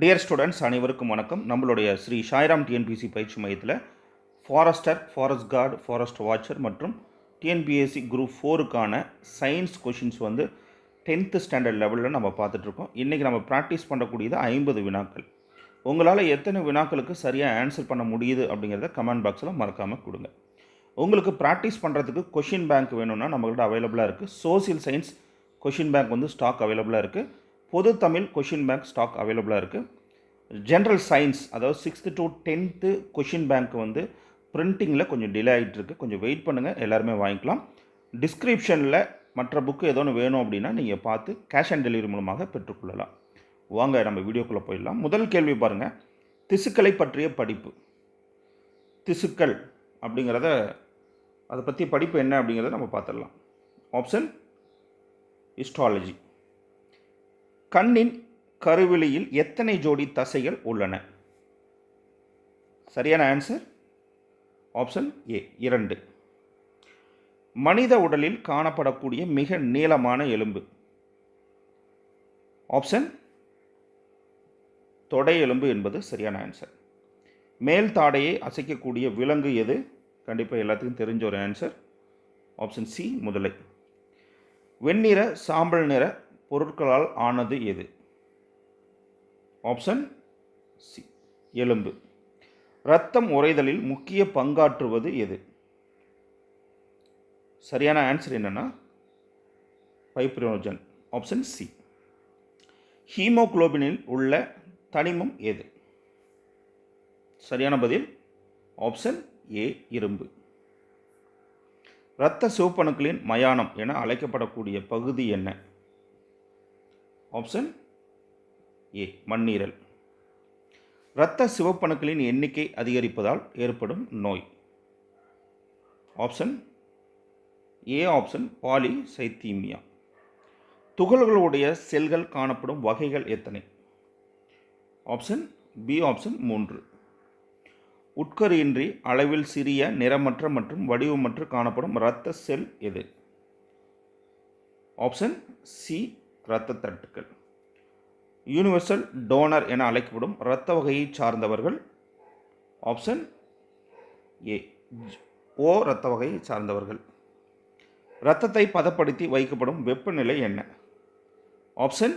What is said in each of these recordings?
Dear students அனைவருக்கும் வணக்கம். நம்மளுடைய ஸ்ரீ சாய்ராம் டிஎன்பிசி பயிற்சி மையத்தில் forester forest guard forest watcher மற்றும் டிஎன்பிஎஸ்சி குரூப் ஃபோருக்கான சயின்ஸ் கொஷின்ஸ் வந்து டென்த்து ஸ்டாண்டர்ட் லெவலில் நம்ம பார்த்துட்ருக்கோம் இன்றைக்கி நம்ம ப்ராக்டிஸ் பண்ணக்கூடியது ஐம்பது வினாக்கள். உங்களால் எத்தனை வினாக்களுக்கு சரியாக ஆன்சர் பண்ண முடியுது அப்படிங்கிறத கமெண்ட் பாக்ஸில் மறக்காமல் கொடுங்க. உங்களுக்கு ப்ராக்டிஸ் பண்ணுறதுக்கு கொஷின் பேங்க் வேணும்னா நம்மகிட்ட அவைலபிளாக இருக்குது சோசியல் சயின்ஸ் கொஷின் பேங்க் வந்து ஸ்டாக் அவைலபிளாக இருக்குது பொது தமிழ் கொஷின் பேங்க் ஸ்டாக் அவைலபிளாக இருக்குது ஜென்ரல் சயின்ஸ் அதாவது sixth to tenth question bank வந்து பிரிண்டிங்கில் கொஞ்சம் டிலே ஆகிட்டு இருக்குது கொஞ்சம் வெயிட் பண்ணுங்கள் எல்லாருமே வாங்கிக்கலாம். டிஸ்கிரிப்ஷனில் மற்ற புக்கு ஏதோ ஒன்று வேணும் அப்படின்னா நீங்கள் பார்த்து கேஷ் ஆன் டெலிவரி மூலமாக பெற்றுக்கொள்ளலாம். வாங்க நம்ம வீடியோக்குள்ளே போயிடலாம். முதல் கேள்வி பாருங்கள் திசுக்களை பற்றிய படிப்பு. திசுக்கள் அப்படிங்கிறத அதை பற்றி படிப்பு என்ன அப்படிங்கிறத நம்ம பார்த்துடலாம். ஆப்ஷன் ஹிஸ்டாலஜி கண்ணின் கருவிழியில் எத்தனை ஜோடி தசைகள் உள்ளன? சரியான ஆன்சர் ஆப்ஷன் ஏ இரண்டு. மனித உடலில் காணப்படக்கூடிய மிக நீளமான எலும்பு. ஆப்ஷன் தொடை எலும்பு என்பது சரியான ஆன்சர் மேல் தாடையை அசைக்கக்கூடிய விலங்கு எது? கண்டிப்பாக எல்லாத்துக்கும் தெரிஞ்ச ஒரு ஆன்சர் ஆப்ஷன் சி முதலை. வெண்ணிற சாம்பல் நிற பொருட்களால் ஆனது எது? ஆப்ஷன் சி எலும்பு. இரத்தம் உறைதலில் முக்கிய பங்காற்றுவது எது? சரியான ஆன்சர் என்னென்னா பைப்ரோஜன் ஆப்ஷன் சி ஹீமோகுளோபினில் உள்ள தனிமம் எது? சரியான பதில்? ஆப்ஷன் ஏ இரும்பு. இரத்த சிவப்பணுக்களின் மயானம் என அழைக்கப்படக்கூடிய பகுதி என்ன? ஆப்ஷன் ஏ மண்ணீரல். இரத்த சிவப்பணுக்களின் எண்ணிக்கை அதிகரிப்பதால் ஏற்படும் நோய். ஆப்ஷன் ஏ ஆப்ஷன் பாலி சைத்தீமியா துகள்களுடைய செல்கள் காணப்படும் வகைகள் எத்தனை? ஆப்ஷன் பி ஆப்ஷன் மூன்று. உட்கரியின்றி அளவில் சிறிய நிறமற்ற மற்றும் வடிவமற்று காணப்படும் இரத்த செல் எது? ஆப்ஷன் சி இரத்த தட்டுக்கள் யூனிவர்சல் டோனர் என அழைக்கப்படும் இரத்த வகையை சார்ந்தவர்கள் ஆப்ஷன் ஏ ஓ இரத்த வகையை சார்ந்தவர்கள். இரத்தத்தை பதப்படுத்தி வைக்கப்படும் வெப்பநிலை என்ன? Option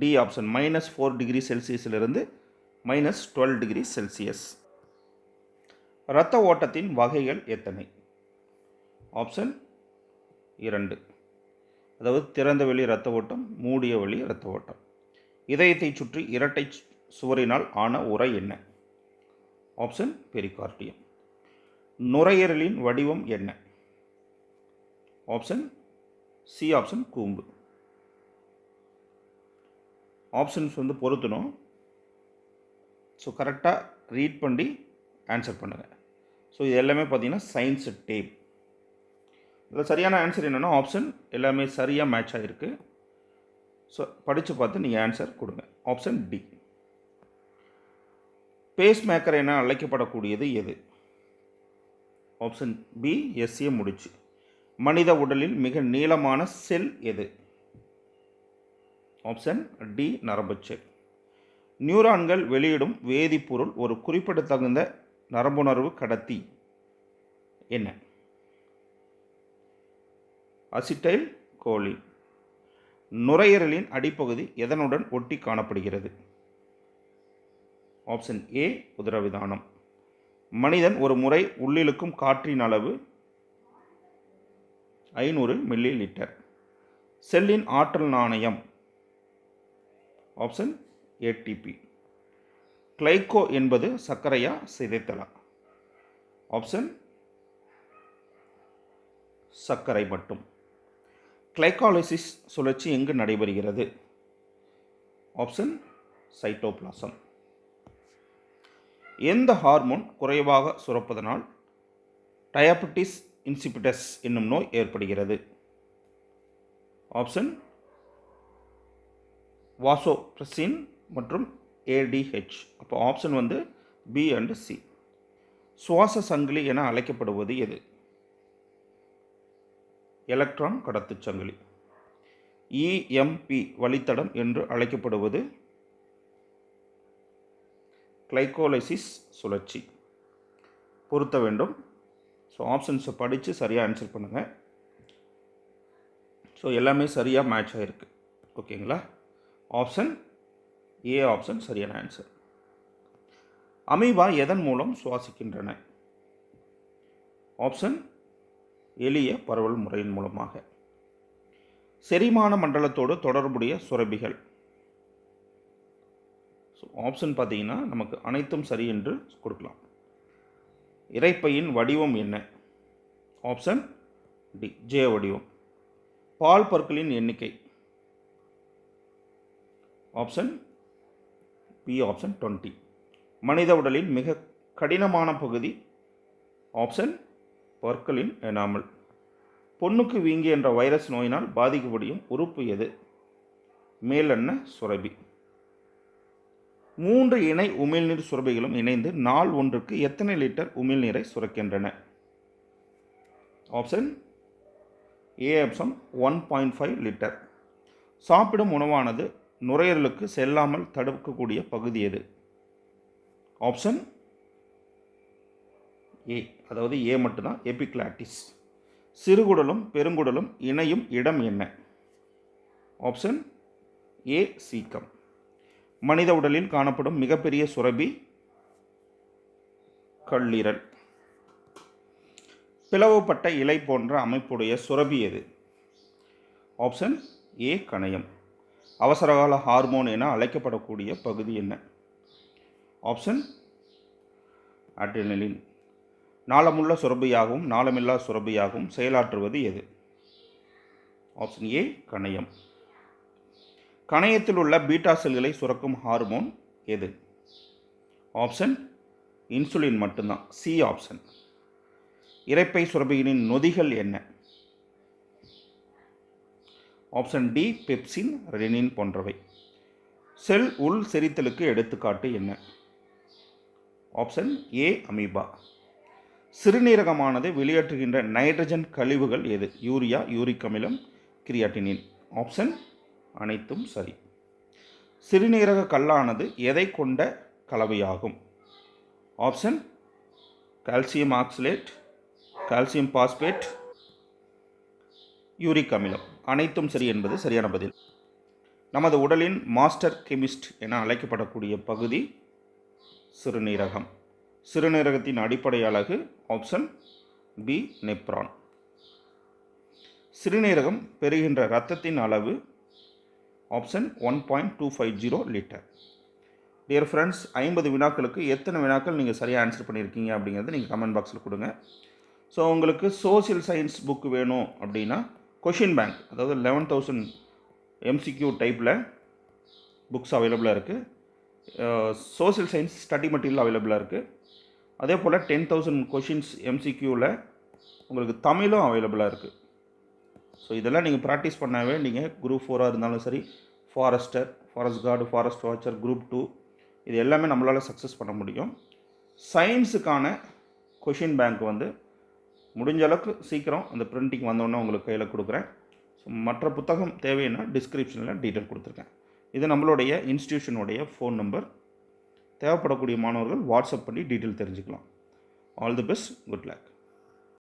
D option minus four degree செல்சியஸிலிருந்து minus twelve degree Celsius இரத்த ஓட்டத்தின் வகைகள் எத்தனை? ஆப்ஷன் இரண்டு. அதாவது திறந்த வெளி இரத்த ஓட்டம் மூடிய வெளி இரத்த ஓட்டம். இதயத்தை சுற்றி இரட்டை சுவரினால் ஆன உரை என்ன? Option pericardium. நுரையீரலின் வடிவம் என்ன? ஆப்ஷன் சி ஆப்ஷன் கூம்பு. ஆப்ஷன்ஸ் வந்து பொருத்தணும். ஸோ கரெக்டாக ரீட் பண்ணி ஆன்சர் பண்ணுங்கள் ஸோ இது எல்லாமே பார்த்திங்கன்னா சயின்ஸ் டேப் இதில் சரியான ஆன்சர் என்னென்னா ஆப்ஷன் எல்லாமே சரியாக மேட்ச் ஆகிருக்கு ஸோ படித்து பார்த்து நீங்கள் ஆன்சர் கொடுங்க. ஆப்ஷன் டி பேஸ் மேக்கர் என அழைக்கப்படக்கூடியது எது? ஆப்ஷன் பி எஸ்ஏ முடிச்சு. மனித உடலில் மிக நீளமான செல் எது? ஆப்ஷன் டி நரம்பு செல் நியூரான்கள் வெளியிடும் வேதிப்பொருள் ஒரு குறிப்பிடத்தகுந்த நரம்புணர்வு கடத்தி. என்ன? அசிட்டைல் கோலின் நுரையீரலின் அடிப்பகுதி எதனுடன் ஒட்டி காணப்படுகிறது? ஆப்ஷன் ஏ உதரவிதானம். மனிதன் ஒரு முறை உள்ளிழுக்கும் காற்றின் அளவு ஐநூறு மில்லி லிட்டர் செல்லின் ஆற்றல் நாணயம். ஆப்ஷன் ஏடிபி கிளைகோ என்பது சர்க்கரையா சிதைத்தலா? ஆப்ஷன் சர்க்கரை மட்டும். கிளைகாலிசிஸ் சுழற்சி எங்கு நடைபெறுகிறது? ஆப்ஷன் சைட்டோபிளாசம் எந்த ஹார்மோன் குறைவாக சுரப்பதனால் டயாபட்டிஸ் இன்சிபிட்டஸ் என்னும் நோய் ஏற்படுகிறது? ஆப்ஷன் வாசோப்ரசின் மற்றும் ஏடிஹெச் அப்போ ஆப்ஷன் வந்து பி அண்டு சி சுவாச சங்கிலி என அழைக்கப்படுவது எது? எலக்ட்ரான் கடத்துச் சங்கிலி. இஎம்பி வழித்தடம் என்று அழைக்கப்படுவது கிளைகோலைசிஸ் சுழற்சி. பொருத்த வேண்டும். ஸோ ஆப்ஷன்ஸை படித்து சரியாக ஆன்சர் பண்ணுங்கள் ஸோ எல்லாமே சரியாக மேட்ச் ஆகிருக்கு ஓகேங்களா ஆப்ஷன் ஏ ஆப்ஷன் சரியான ஆன்சர் அமீபா எதன் மூலம் சுவாசிக்கின்றன? ஆப்ஷன் எளிய பரவல் முறையின் மூலமாக. செரிமான மண்டலத்தோடு தொடர்புடைய சுரபிகள் ஸோ ஆப்ஷன் பார்த்தீங்கன்னா நமக்கு அனைத்தும் சரி என்று கொடுக்கலாம். இறைப்பையின் வடிவம் என்ன? ஆப்ஷன் டி ஜே வடிவம். பால் பற்களின் எண்ணிக்கை. ஆப்ஷன் பி ஆப்ஷன் டுவெண்ட்டி மனித உடலின் மிக கடினமான பகுதி. ஆப்ஷன் பற்களின் எனாமல் பொண்ணுக்கு வீங்கி என்ற வைரஸ் நோயினால் பாதிக்கப்படியும் உறுப்பு எது? மேலெண்ண சுரபி. மூன்று இணை உமிழ்நீர் சுரபிகளும் இணைந்து நாள் ஒன்றுக்கு எத்தனை லிட்டர் உமிழ்நீரை சுரக்கின்றன? Option A option one point five litre. சாப்பிடும் உணவானது நுரையீரலுக்கு செல்லாமல் தடுக்கக்கூடிய பகுதி எது? ஆப்ஷன் ஏ அதாவது ஏ மட்டும்தான் எபிக்லாட்டிஸ் சிறுகுடலும் பெருங்குடலும் இணையும் இடம் என்ன? Option A caecum. மனித உடலில் காணப்படும் மிகப்பெரிய சுரபி கல்லீரல். பிளவுபட்ட இலை போன்ற அமைப்புடைய சுரபி எது? ஆப்ஷன் ஏ கணையம். அவசரகால ஹார்மோன் என அழைக்கப்படக்கூடிய பகுதி என்ன? ஆப்ஷன் அட்ரினலின் நாளமுள்ள சுரபியாகவும் நாளமில்லா சுரபியாகவும் செயலாற்றுவது எது? ஆப்ஷன் ஏ கணையம். கணையத்தில் உள்ள பீட்டா செல்களை சுரக்கும் ஹார்மோன் எது? ஆப்ஷன் இன்சுலின் மட்டும்தான். சி ஆப்ஷன் இறைப்பை சுரபிகளின் நொதிகள் என்ன? ஆப்ஷன் டி பெப்சின் ரெனின் போன்றவை. செல் உள் செரித்தலுக்கு எடுத்துக்காட்டு என்ன? ஆப்ஷன் ஏ அமீபா சிறுநீரகமானது வெளியேற்றுகின்ற நைட்ரஜன் கழிவுகள் எது? யூரியா யூரிக் அமிலம் கிரியாட்டினின் ஆப்ஷன் அனைத்தும் சரி. சிறுநீரக கல்லானது எதை கொண்ட கலவையாகும்? Option calcium oxalate calcium phosphate uric அமிலம். அனைத்தும் சரி என்பது சரியான பதில். நமது உடலின் மாஸ்டர் கெமிஸ்ட் என அழைக்கப்படக்கூடிய பகுதி சிறுநீரகம். சிறுநீரகத்தின் அடிப்படை அழகு ஆப்ஷன் பி நெப்ரான். சிறுநீரகம் பெறுகின்ற இரத்தத்தின் அளவு option one point two five zero litre. Dear friends ஐம்பது வினாக்களுக்கு எத்தனை வினாக்கள் நீங்கள் சரியாக ஆன்சர் பண்ணியிருக்கீங்க அப்படிங்கிறத நீங்கள் கமெண்ட் பாக்ஸில் கொடுங்க. ஸோ உங்களுக்கு சோஷியல் சயின்ஸ் புக் வேணும் அப்படின்னா கொஷின் பேங்க் அதாவது eleven thousand MCQ type books அவைலபிளாக இருக்குது சோஷியல் சயின்ஸ் ஸ்டடி மெட்டீரியல் அவைலபிளாக இருக்குது அதே போல் டென் தௌசண்ட் கொஷின்ஸ் எம்சிக்யூவில் உங்களுக்கு தமிழும் அவைலபிளாக இருக்குது ஸோ இதெல்லாம் நீங்கள் ப்ராக்டிஸ் பண்ணாவே நீங்கள் குரூப் ஃபோராக இருந்தாலும் சரி forester forest guard forest watcher group two இது எல்லாமே நம்மளால் சக்ஸஸ் பண்ண முடியும். சயின்ஸுக்கான கொஷின் பேங்க் வந்து முடிஞ்ச அளவுக்கு சீக்கிரம் அந்த பிரிண்டிங் வந்தோடனே உங்களுக்கு கையில் கொடுக்குறேன். ஸோ மற்ற புத்தகம் தேவைன்னா டிஸ்கிரிப்ஷனில் டீட்டெயில் கொடுத்துருக்கேன். இது நம்மளுடைய இன்ஸ்டியூஷனுடைய ஃபோன் நம்பர் தேவைப்படக்கூடிய மாணவர்கள் வாட்ஸ்அப் பண்ணி டீட்டெயில் தெரிஞ்சுக்கலாம். All the best good luck